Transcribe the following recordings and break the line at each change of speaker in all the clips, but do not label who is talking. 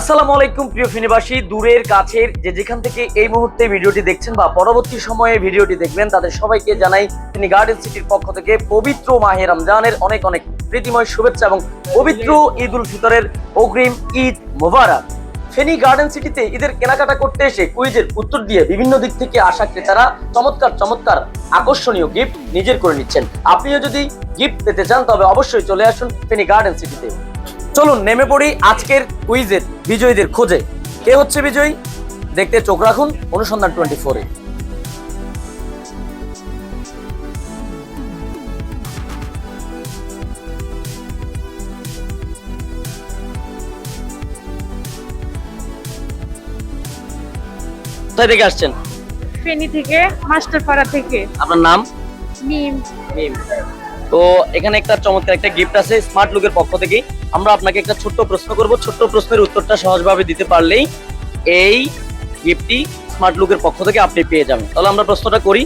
আসসালামু আলাইকুম, প্রিয় ফিনিবাসী। দূরের কাছের যে যেখান থেকে এই মুহূর্তে ভিডিওটি দেখছেন বা পরবর্তী সময়ে ভিডিওটি দেখবেন, তাদের সবাইকে জানাই তিনি গার্ডেন সিটির পক্ষ থেকে পবিত্র মাহে রমজানের অনেক অনেক প্রীতিময় শুভেচ্ছা এবং পবিত্র ঈদ উল ফিতরের অগ্রিম ঈদ মোবারক। ফেনী গার্ডেন সিটিতে ঈদের কেনাকাটা করতে এসে কুইজের উত্তর দিয়ে বিভিন্ন দিক থেকে আসা ক্রেতারা চমৎকার চমৎকার আকর্ষণীয় গিফট নিজের করে নিচ্ছেন। আপনিও যদি গিফট পেতে চান, তবে অবশ্যই চলে আসুন ফেনী গার্ডেন সিটিতে চলুন নেমে পড়ি আজকের কুইজের বিজয়ীদের খোঁজে। কে হচ্ছে বিজয়ী? দেখতে চোখ রাখুন অনুসন্ধান টোয়েন্টি ফোরে কোথায় থেকে আসছেন?
ফেনী থেকে মাস্টারপাড়া থেকে।
আপনার নাম?
মিম।
মিম। তো এখানে একটা চমৎকার একটা গিফট আছে স্মার্ট লুকের পক্ষ থেকে। আমরা আপনাকে একটা ছোট্ট প্রশ্ন করব। ছোট্ট প্রশ্নের উত্তরটা সহজভাবে দিতে পারলেই এই গিফটটি স্মার্ট লুকের পক্ষ থেকে আপনি পেয়ে যাবেন। তাহলে আমরা প্রশ্নটা করি।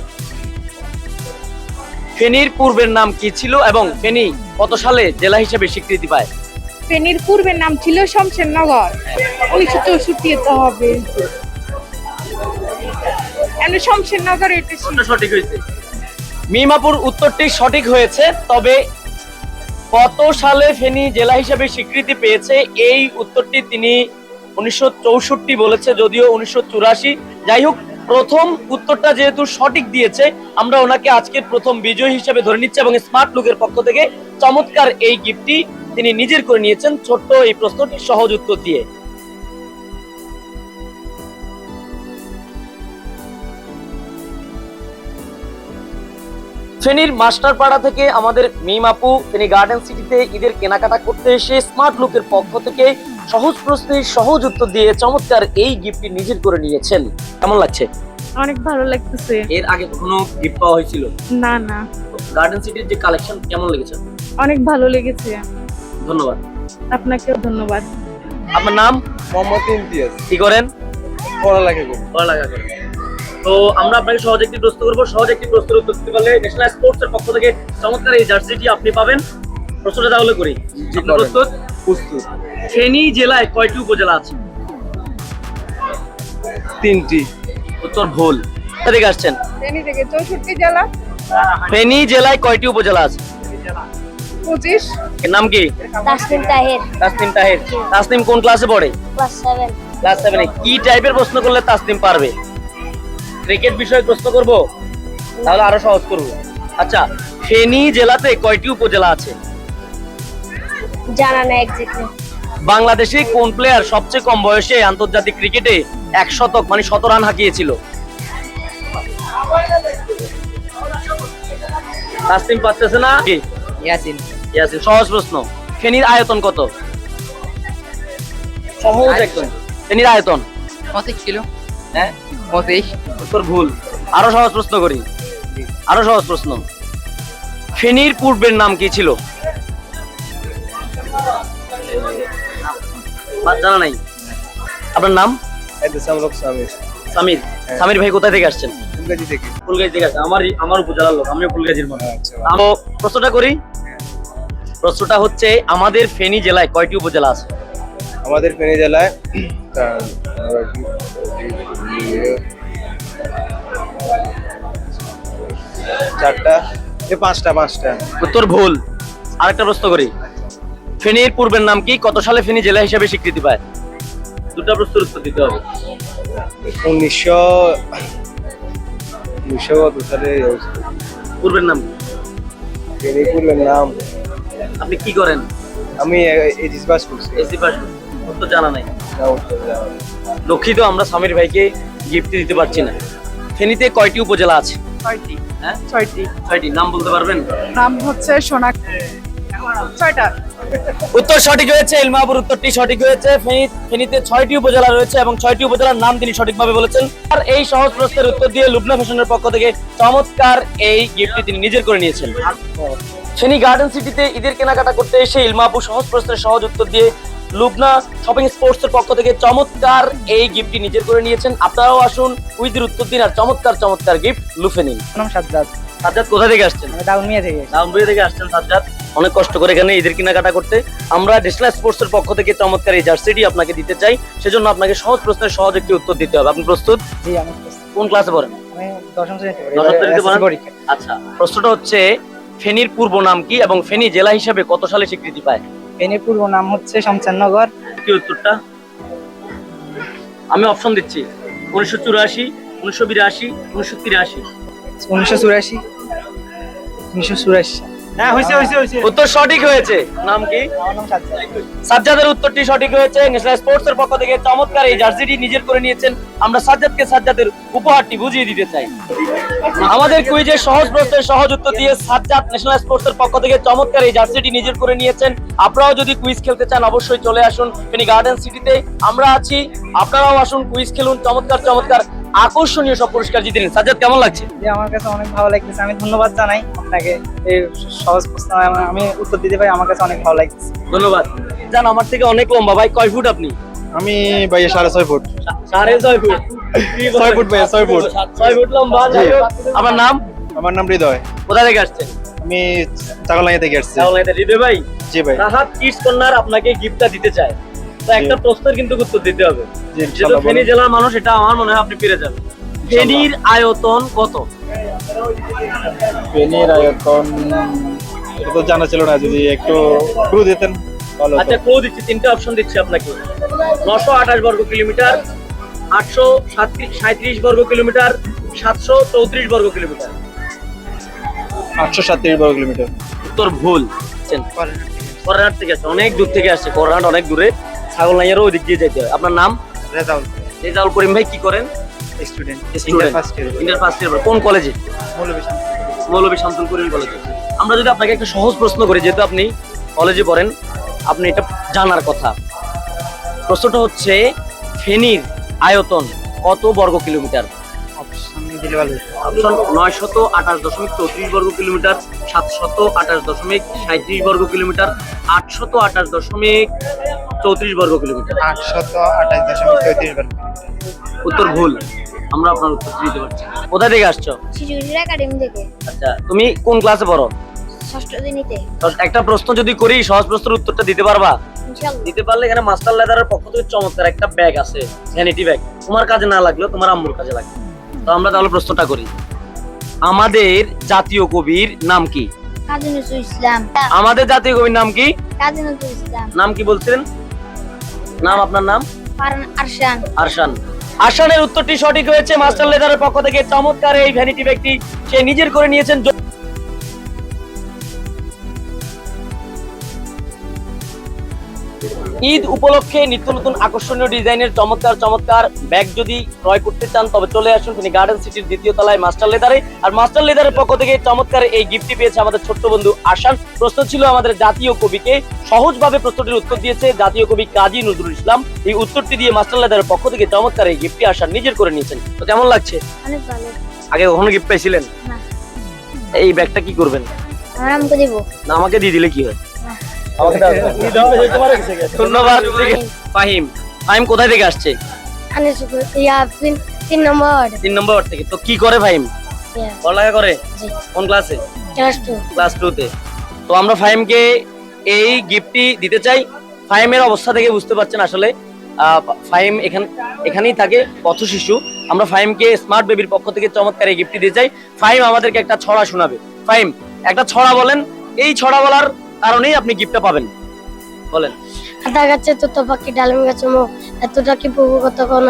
ফেনীর পূর্বের নাম কি ছিল এবং ফেনী কত সালে জেলা হিসেবে স্বীকৃতি পায়?
ফেনীর পূর্বের নাম ছিল শমশেরনগর। উনিশশো চৌষট্টি তো হবে। এমনি শমশেরনগর এটা
সঠিক হয়েছে। মিমাপুর উত্তরটি সঠিক হয়েছে তবে কত সালে ফেনী জেলা হিসাবে স্বীকৃতি পেয়েছে? এই উত্তরটি তিনি উনিশশো চৌষট্টি বলেছে, যদিও উনিশশো চুরাশি। যাই হোক, প্রথম উত্তরটা যেহেতু সঠিক দিয়েছে, আমরা ওনাকে আজকের প্রথম বিজয় হিসেবে ধরে নিচ্ছি এবং স্মার্ট লুকের পক্ষ থেকে চমৎকার এই গিফটটি তিনি নিজের করে নিয়েছেন। ছোট্ট এই প্রশ্নটি সহজ উত্তর দিয়ে। ফেনীর মাস্টারপাড়া থেকে আমাদের মিম আপু তিনি গার্ডেন সিটিতে ঈদের কেনাকাটা করতে এসে স্মার্ট লুকের পক্ষ থেকে সহজ প্রশ্নের সহজ উত্তর দিয়ে চমৎকার এই গিফটটি নিজের করে নিয়েছেন। কেমন লাগছে?
অনেক ভালো লাগতেছে।
এর আগে কখনো গিফট পাওয়া হয়েছিল?
না না।
গার্ডেন সিটির যে কালেকশন কেমন লেগেছে?
অনেক ভালো লেগেছে।
ধন্যবাদ।
আপনাকেও ধন্যবাদ।
আপনার নাম?
মোহাম্মদ ইমতিয়াজ।
কি করেন?
পড়ালেখা করি।
পড়ালেখা করেন। তো আমরা আপনাকে সহজ একটি প্রশ্ন করব। সহজ একটি প্রশ্নের উত্তর দিতে পারলে ন্যাশনাল স্পোর্টস এর পক্ষ থেকে চমৎকার এই জার্সিটি আপনি পাবেন। প্রশ্নটা তাহলে করি। প্রস্তুত?
প্রস্তুত।
ফেনী জেলায় কয়টি উপজেলা আছে?
তিনটি।
উত্তর ভুল। থেকে আসছেন?
ফেনী থেকে চৌষট্টি জেলা।
ফেনী জেলায় কয়টি উপজেলা আছে?
পঁচিশ।
এর নাম কি?
তাসলিম তাহের।
তাসনিম তাহের। তাসনিম কোন ক্লাসে পড়ে?
ক্লাস সেভেন
ক্লাস সেভেনে কি টাইপের প্রশ্ন করলে তাসনিম পারবে? ক্রিকেট বিষয়ে প্রশ্ন করব? তাহলে আরও সহজ করব। আচ্ছা ফেনী জেলাতে কয়টি উপজেলা আছে?
জানা না এক্স্যাক্টলি
বাংলাদেশে কোন প্লেয়ার সবচেয়ে কম বয়সে আন্তর্জাতিক ক্রিকেটে এক শতক মানে শত রান হাঁকিয়েছিল? তাসনিম পারতেছে না? কি?
ইয়াসিন।
ইয়াসিন সহজ প্রশ্ন। ফেনীর আয়তন কত? সহজ একদম ফেনীর আয়তন?
পঁচিশ ছিল
হ্যাঁ?
পঁচিশ।
ভুল। আরও সহজ প্রশ্ন করি। আরও সহজ প্রশ্ন। ফেনীর পূর্বের নাম কি ছিল? জানা নাই। আপনার নাম?
সামির
সামির। সামির ভাই কোথায় থেকে আসছেন?
ইংরেজি থেকে।
ফুলগাছি থেকে আসছেন। আমার আমার উপজেলার লোক। আমিও ফুলগাছির মনে
আচ্ছা
প্রশ্নটা করি। প্রশ্নটা হচ্ছে আমাদের ফেনী জেলায় কয়টি উপজেলা আছে?
আমাদের ফেনী জেলায় চারটা এ পাঁচটা পাঁচটা
উত্তর ভুল আরেকটা প্রশ্ন করি ফেনীর পূর্বের নাম কি কত সালে ফেনী জেলা হিসেবে স্বীকৃতি পায় দুটা প্রশ্নের উত্তর দিতে হবে
উনিশশো উনিশশো কত সালে
পূর্বের নাম কি?
ফেনী পূর্বের নাম
আপনি কি করেন
আমি এজিস পাস করছি
এসি পাস উত্তর জানা নাই
না, উত্তর জানা নেই।
দুঃখিত আমরা সামির ভাইকে গিফট দিতে পারছি না। ফেনীতে কয়টি উপজেলা আছে?
ছয়টি।
হ্যাঁ?
ছয়টি।
ছয়টি। নাম বলতে পারবেন?
নাম হচ্ছে সোনা ছয়টা।
উত্তর সঠিক হয়েছে ইলমাপুর উত্তরটি সঠিক হয়েছে। ফেনীতে ছয়টি উপজেলা রয়েছে এবং ছয়টি উপজেলার নাম তিনি সঠিকভাবে বলেছেন। আর এই সহজ প্রশ্নের উত্তর দিয়ে লুবনা ফ্যাশনের পক্ষ থেকে চমৎকার এই গিফটটি তিনি নিজের করে নিয়েছেন। ফেনী গার্ডেন সিটিতে ঈদের কেনাকাটা করতে এসে ইলমাপু সহজ প্রশ্নের সহজ উত্তর দিয়ে লুবনা শপিং স্পোর্টস এর পক্ষ থেকে চমৎকার এই গিফটটি নিজের করে নিয়েছেন। আপনারাও আসুন উইদের উত্তর দিন আর চমৎকার চমৎকার গিফট লুফে নিন।
নাম সাজ্জাদ।
সাজ্জাদ কোথা থেকে আসছেন?
থেকে
থেকে আসছেন সাজ্জাদ। অনেক কষ্ট করে এখানে ঈদের কেনাকাটা করতে। আমরা ডিসলা স্পোর্টস এর পক্ষ থেকে চমৎকার এই জার্সিটি আপনাকে দিতে চাই। সেজন্য আপনাকে সহজ প্রশ্নের সহজ একটি উত্তর দিতে হবে। আপনি প্রস্তুত?
জি আমি প্রস্তুত।
কোন ক্লাসে পড়েন?
আমি দশম শ্রেণীতে পড়ি।
আচ্ছা প্রশ্নটা হচ্ছে ফেনীর পূর্ব নাম কি এবং ফেনী জেলা হিসাবে কত সালে স্বীকৃতি পায়?
ফেনীর পূর্ব নাম হচ্ছে শমশেরনগর
কি উত্তরটা? আমি অপশন দিচ্ছি। উনিশশো চুরাশি উনিশশো বিরাশি উনিশশো তিরাশি।
উনিশশো চুরাশি উনিশশো চুরাশি। হ্যাঁ হয়েছে হয়েছে হয়েছে
উত্তর সঠিক হয়েছে। নাম কি। সাজ্জাদের উত্তরটি সঠিক হয়েছে। ন্যাশনাল স্পোর্টস এর পক্ষ থেকে চমৎকার এই জার্সিটি নিজের করে নিয়েছেন। আমরা সাজ্জাদকে সাজ্জাদের উপহারটি বুঝিয়ে দিতে চাই। আমাদের কুইজের সহজ প্রশ্নের সহজ উত্তর দিয়ে সাজ্জাদ ন্যাশনাল স্পোর্টস এর পক্ষ থেকে চমৎকার এই জার্সিটি নিজের করে নিয়েছেন। আপনারাও যদি কুইজ খেলতে চান অবশ্যই চলে আসুন ফেনী গার্ডেন সিটিতে। আমরা আছি। আপনারাও আসুন কুইজ খেলুন। চমৎকার চমৎকার। আকর্ষণীয় সব পুরস্কার জিতে নিন সাজ্জাদ কেমন লাগছে?
যে আমার কাছে অনেক ভালো লাগতেছে। আমি ধন্যবাদ জানাই আপনাকে এই সহজ প্রশ্ন। আমি- আমি উত্তর দিতে পারি আমার কাছে অনেক ভালো লাগতেছে।
ধন্যবাদ। জান আমার থেকে অনেক লম্বা ভাই কয় ফুট আপনি?
আমি ভাইয়া সাড়ে ছয় ফুট।
সাড়ে ছয় ফুট।
ছয় ফুট ভাইয়া, ছয় ফুট।
ছয় ফুট লম্বা। যাই হোক। আমার নাম?
আমার নাম হৃদয়।
কোথা থেকে আসছেন?
আমি চাকলাইয়া থেকে আসছি।
তাহলে হৃদয় ভাই
জি ভাই।
রাহাত কিডস কর্নার আপনাকে গিফটটা দিতে চায়। তো একটা প্রশ্নের কিন্তু উত্তর দিতে হবে। যেহেতু ফেনী জেলার মানুষ এটা আমার মনে হয় আপনি পেরে যাবেন। ফেনীর আয়তন কত?
ফেনীর আয়তন এটা তো জানা ছিল না যদি একটু ক্লু দিতেন
আচ্ছা ক্লো দিচ্ছি তিনটা অপশন দিচ্ছি আপনাকে। নশো আঠাশ বর্গ কিলোমিটার আটশো সাঁত্রিশ বর্গ কিলোমিটার সাতশো চৌত্রিশ বর্গ কিলোমিটার।
আটশো সাতত্রিশ বর্গ কিলোমিটার।
উত্তর ভুল। করোনার থেকে আসছে অনেক দূর থেকে আসছে করোনাট অনেক দূরে। ছাগল নাইয়ারও ওই দিক দিয়ে যেতে হয়। আপনার নাম?
রেজাল্ট
রেজাউল করিম ভাই কি করেন?
Student
student
first year
inter first year কোন কলেজে মৌলভী করিম কলেজে আমরা যদি আপনাকে একটা সহজ প্রশ্ন করি যেহেতু আপনি কলেজে পড়েন আপনি এটা জানার কথা। প্রশ্নটা হচ্ছে ফেনীর আয়তন কত বর্গ কিলোমিটার?
অপশন দিলে ভালো হতো।
অপশন নয় শত আঠাশ দশমিক চৌত্রিশ বর্গ কিলোমিটার সাতশত আঠাশ দশমিক সাঁত্রিশ বর্গ কিলোমিটার আটশত আঠাশ দশমিক চৌত্রিশ বর্গ কিলোমিটার।
আটশত আঠাশ দশমিক চৌত্রিশ বর্গ
উত্তর ভুল। আমরা আপনার উত্তর দিতে পারছি কোথা থেকে আসছো?
একাডেমি থেকে।
আচ্ছা তুমি কোন ক্লাসে পড়ো?
ষষ্ঠ শ্রেণীতে।
একটা প্রশ্ন যদি করি সহজ প্রশ্নের উত্তরটা দিতে পারবা? দিতে পারলে এখানে মাস্টার লেদারের পক্ষ থেকে চমৎকার একটা ব্যাগ আছে ভ্যানিটি ব্যাগ তোমার কাজে না লাগলেও তোমার আম্মুর কাজে লাগবে। তো আমরা তাহলে প্রশ্নটা করি। আমাদের জাতীয় কবির নাম কি?
কাজী নজরুল ইসলাম।
আমাদের জাতীয় কবির নাম কি?
কাজী নজরুল ইসলাম।
নাম কি বলছিলেন? নাম আপনার নাম?
আরশান।
আরশান। আরশানের উত্তরটি সঠিক হয়েছে। মাস্টার লেদারের পক্ষ থেকে চমৎকার এই ভ্যানিটি ব্যক্তি সে নিজের করে নিয়েছেন। ঈদ উপলক্ষে নিত্য নতুন আকর্ষণীয় ডিজাইনের চমৎকার চমৎকার ব্যাগ যদি ক্রয় করতে চান তবে চলে আসুন তিনি গার্ডেন সিটির দ্বিতীয় তলায় মাস্টার লেদারে আর মাস্টার লেদারের পক্ষ থেকে চমৎকার এই গিফটটি পেয়েছে আমাদের ছোট্ট বন্ধু আশান। প্রশ্ন ছিল আমাদের জাতীয় কবিকে সহজভাবে প্রশ্নটির উত্তর দিয়েছে জাতীয় কবি কাজী নজরুল ইসলাম। এই উত্তরটি দিয়ে মাস্টার লেদারের পক্ষ থেকে চমৎকার এই গিফটটি আশান নিজের করে নিয়েছেন। তো কেমন লাগছে? আগে কখনো গিফট পাইছিলেন? এই ব্যাগটা কি করবেন?
আমাকে দিব।
না আমাকে দিয়ে দিলে কি হয়। ধন্যবাদ ফাহিম ফাহিম কোথায় থেকে আসছে?
তিন নম্বর
তিন নম্বর থেকে। তো কি করে ফাহিম? পড়ালেখা করে? কোন ক্লাসে
ক্লাস টু
ক্লাস তে। তো আমরা ফাহিমকে এই গিফটটি দিতে চাই। ফাহিমের অবস্থা থেকে বুঝতে পারছেন আসলে ফাহিম এখানে এখানেই থাকে পথ শিশু। আমরা ফাহিমকে স্মার্ট বেবির পক্ষ থেকে চমৎকার এই গিফটটি দিতে চাই। ফাহিম আমাদেরকে একটা ছড়া শোনাবে। ফাহিম একটা ছড়া বলেন। এই ছড়া বলার কারণেই আপনি গিফটটা পাবেন। বলেন।
আদা গাছে তো পাখি ডালিম গাছে মো এতটা কি প্রভু কত কোন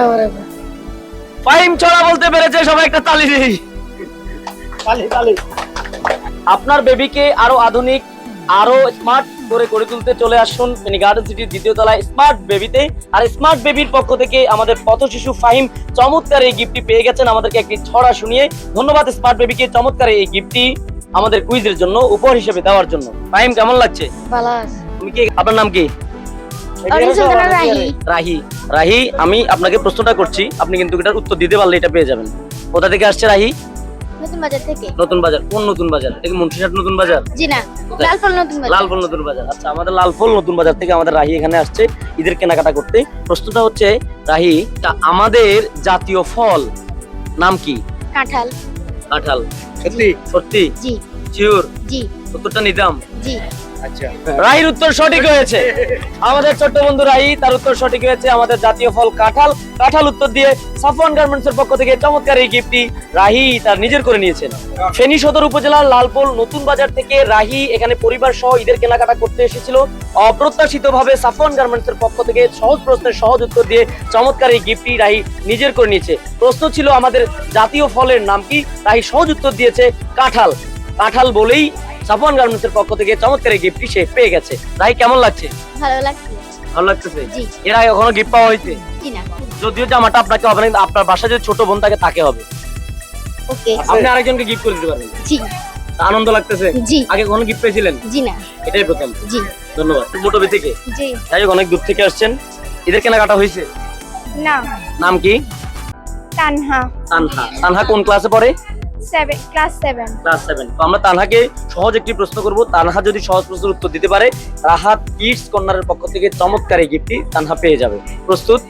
ফাহিম ছড়া বলতে পেরেছে সবাই একটা তালি দিই আপনার বেবিকে আরও আধুনিক আরও স্মার্ট করে গড়ে তুলতে চলে আসুন তিনি গার্ডেন সিটির দ্বিতীয় তলায় স্মার্ট বেবিতে আর স্মার্ট বেবির পক্ষ থেকে আমাদের পথ শিশু ফাহিম চমৎকার এই গিফটটি পেয়ে গেছেন। আমাদেরকে একটি ছড়া শুনিয়ে ধন্যবাদ স্মার্ট বেবিকে চমৎকার এই গিফটটি আমাদের কুইজের জন্য উপহার হিসেবে দেওয়ার জন্য। ফাহিম কেমন লাগছে?
বালাস
তুমি কি আপনার নাম কি?
রাহি।
রাহি। রাহি। আমি আপনাকে প্রশ্নটা করছি আপনি কিন্তু এটার উত্তর দিতে পারলে এটা পেয়ে যাবেন। কোথা থেকে আসছে রাহি?
নতুন বাজার থেকে।
নতুন বাজার। কোন নতুন বাজার? এটা নতুন বাজার?
জি না লালফল নতুন বাজার।
লালফল নতুন বাজার। আচ্ছা আমাদের লালফল নতুন বাজার থেকে আমাদের রাহি এখানে আসছে ঈদের কেনাকাটা করতে। প্রশ্নটা হচ্ছে রাহি আমাদের জাতীয় ফল নাম কি?
কাঁঠাল।
কাঁঠাল।
সত্যি?
সত্যি?
জি।
শিওর
জি।
উত্তরটা নিতাম?
জি।
রাহির উত্তর সঠিক হয়েছে। আমাদের ছোট্ট বন্ধু রাহি, তার উত্তর সঠিক হয়েছে। আমাদের জাতীয় ফল কাঁঠাল। কাঁঠাল উত্তর দিয়ে সাফওয়ান গার্মেন্টস এর পক্ষ থেকে চমৎকার এই গিফটটি রাহি তার নিজের করে নিয়েছেন। ফেনী সদর উপজেলার লালপোল নতুন বাজার থেকে রাহি এখানে পরিবার সহ ঈদের কেনাকাটা করতে এসেছিল। অপ্রত্যাশিত ভাবে সাফওয়ান গার্মেন্টস এর পক্ষ থেকে সহজ প্রশ্নের সহজ উত্তর দিয়ে চমৎকার এই গিফটটি রাহি নিজের করে নিয়েছে। প্রশ্ন ছিল আমাদের জাতীয় ফলের নাম কি? রাহি সহজ উত্তর দিয়েছে কাঁঠাল। কাঁঠাল বলেই সাফওয়ান গার্মেন্টস এর পক্ষ থেকে চমৎকার এই গিফটটি সে পেয়ে গেছে। রাহি কেমন লাগছে?
ভালো লাগছে।
ভালো লাগতেছে?
জি।
এর আগে কখনো গিফট পাওয়া হয়েছে?
জি না।
যদিও জামাটা আপনাকে হবে না আপনার বাসায় যদি ছোট বোন থাকে তাকে হবে।
ওকে।
আপনি আরেকজনকে গিফট করে দিতে পারবেন।
জি।
আনন্দ লাগতেছে?
জি।
আগে কখনো গিফট পেয়েছিলেন?
জি না।
এটাই প্রথম।
জি।
ধন্যবাদ। মোটবি থেকে?
জি।
যাই হোক অনেক দূর থেকে আসছেন। এদের কেনাকাটা হয়েছে?
না।
নাম কি?
তানহা।
তানহা। তানহা কোন ক্লাসে পড়ে?
ক্লাস সেভেন
ক্লাস সেভেন তো আমরা তানহাকে সহজ একটি প্রশ্ন করব। তানহা যদি সহজ প্রশ্নের উত্তর দিতে পারে রাহাত কিডস কর্নারের পক্ষ থেকে চমৎকার এই গিফটটি তানহা পেয়ে যাবে। প্রস্তুত?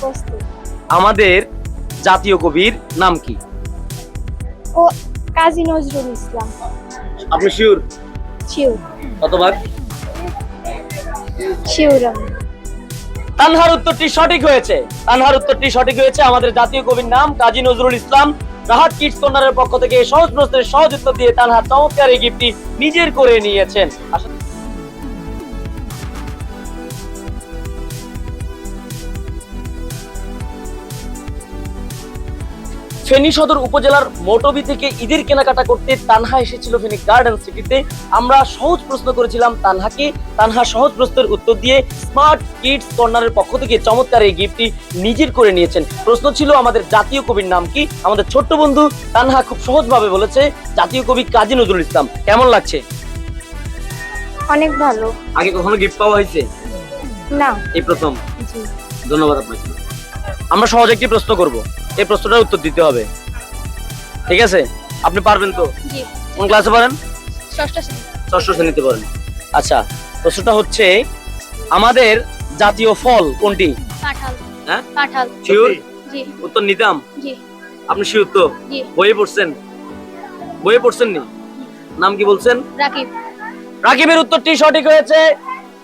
প্রস্তুত।
আমাদের জাতীয় কবির নাম কি?
ও কাজী নজরুল ইসলাম।
আপনি শিওর?
শিউর
কতবার?
আমি।
তানহার উত্তরটি সঠিক হয়েছে। তানহার উত্তরটি সঠিক হয়েছে। আমাদের জাতীয় কবির নাম কাজী নজরুল ইসলাম। রাহাত কিডস কর্নারের পক্ষ থেকে সহজ প্রশ্নের সহজ উত্তর দিয়ে তানহা চমৎকার এই গিফটটি নিজের করে নিয়েছেন। ফেনী সদর উপজেলার মোটবি থেকে ঈদের কেনাকাটা করতে তানহা এসেছিল ফেনী গার্ডেন সিটিতে। আমরা সহজ প্রশ্ন করেছিলাম তানহাকে। তানহা সহজ প্রশ্নের উত্তর দিয়ে স্মার্ট কিডস কর্নারের পক্ষ থেকে চমৎকার এই গিফটটি নিজের করে নিয়েছেন। প্রশ্ন ছিল আমাদের জাতীয় কবির নাম কি? আমাদের ছোট্ট বন্ধু তানহা খুব সহজভাবে বলেছে জাতীয় কবি কাজী নজরুল ইসলাম। কেমন লাগছে?
অনেক ভালো।
আগে কখনো গিফট পাওয়া হয়েছে?
না।
এই প্রথম। ধন্যবাদ আপনাকে। আমরা সহজ একটি প্রশ্ন করব। এই প্রশ্নটার উত্তর দিতে হবে। ঠিক আছে? আপনি পারবেন তো? কোন ক্লাসে পারেন
ষষ্ঠ শ্রেণি।
ষষ্ঠ শ্রেণীতে পড়েন। আচ্ছা প্রশ্নটা হচ্ছে আমাদের জাতীয় ফল কোনটি? হ্যাঁ? উত্তর নিতাম?
জি।
আপনি শিওর তো? বইয়ে পড়ছেন? বইয়ে পড়ছেন নি নাম কি বলছেন?
রাকিব।
রাকিবের উত্তরটি সঠিক হয়েছে।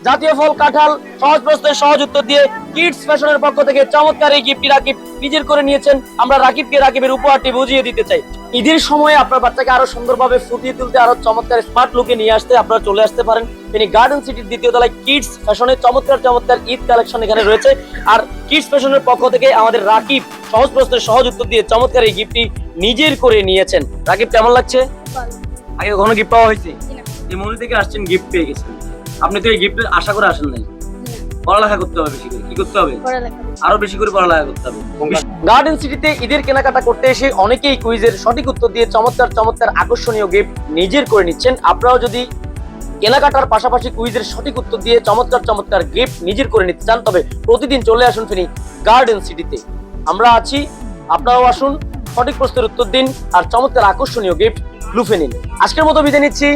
জাতীয় ফল কাঁঠাল সহজ প্রশ্নের সহজ উত্তর দিয়ে কিডস ফ্যাশনের পক্ষ থেকে চমৎকার এই গিফটটি রাকিব নিজের করে নিয়েছেন। আমরা রাকিবকে রাকিবের উপহারটি বুঝিয়ে দিতে চাই। ঈদের সময় আপনার বাচ্চাকে আরও সুন্দরভাবে ফুটিয়ে তুলতে আরও চমৎকার স্মার্ট লুকে নিয়ে আসতে আপনারা চলে আসতে পারেন। তিনি গার্ডেন সিটির দ্বিতীয় তলায় কিডস ফ্যাশনের চমৎকার চমৎকার ঈদ কালেকশন এখানে রয়েছে। আর কিডস ফ্যাশনের পক্ষ থেকে আমাদের রাকিব সহজ প্রশ্নের সহজ উত্তর দিয়ে চমৎকার এই গিফটটি নিজের করে নিয়েছেন। রাকিব কেমন লাগছে? আগে কখনো গিফট পাওয়া হয়েছে? এই মনে থেকে আসছেন গিফট পেয়ে গেছেন। আপনি তো এই গিফটের আশা করে আসেন নাই। পড়ালেখা করতে হবে বেশি করে। কি করতে হবে? আরও বেশি করে পড়ালেখা করতে হবে। গার্ডেন সিটিতে ঈদের কেনাকাটা করতে এসে অনেকেই কুইজের সঠিক উত্তর দিয়ে চমৎকার চমৎকার আকর্ষণীয় গিফট নিজের করে নিচ্ছেন। আপনারাও যদি কেনাকাটার পাশাপাশি কুইজের সঠিক উত্তর দিয়ে চমৎকার চমৎকার গিফট নিজের করে নিতে চান তবে প্রতিদিন চলে আসুন ফিনি গার্ডেন সিটিতে আমরা আছি আপনারাও আসুন সঠিক প্রশ্নের উত্তর দিন আর চমৎকার আকর্ষণীয় গিফট লুফে নিন। আজকের মতো বিদায় নিচ্ছি।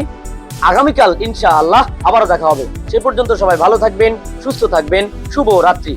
আগামীকাল ইনশাআল্লাহ আবারও দেখা হবে। সে পর্যন্ত সবাই ভালো থাকবেন সুস্থ থাকবেন শুভ রাত্রি।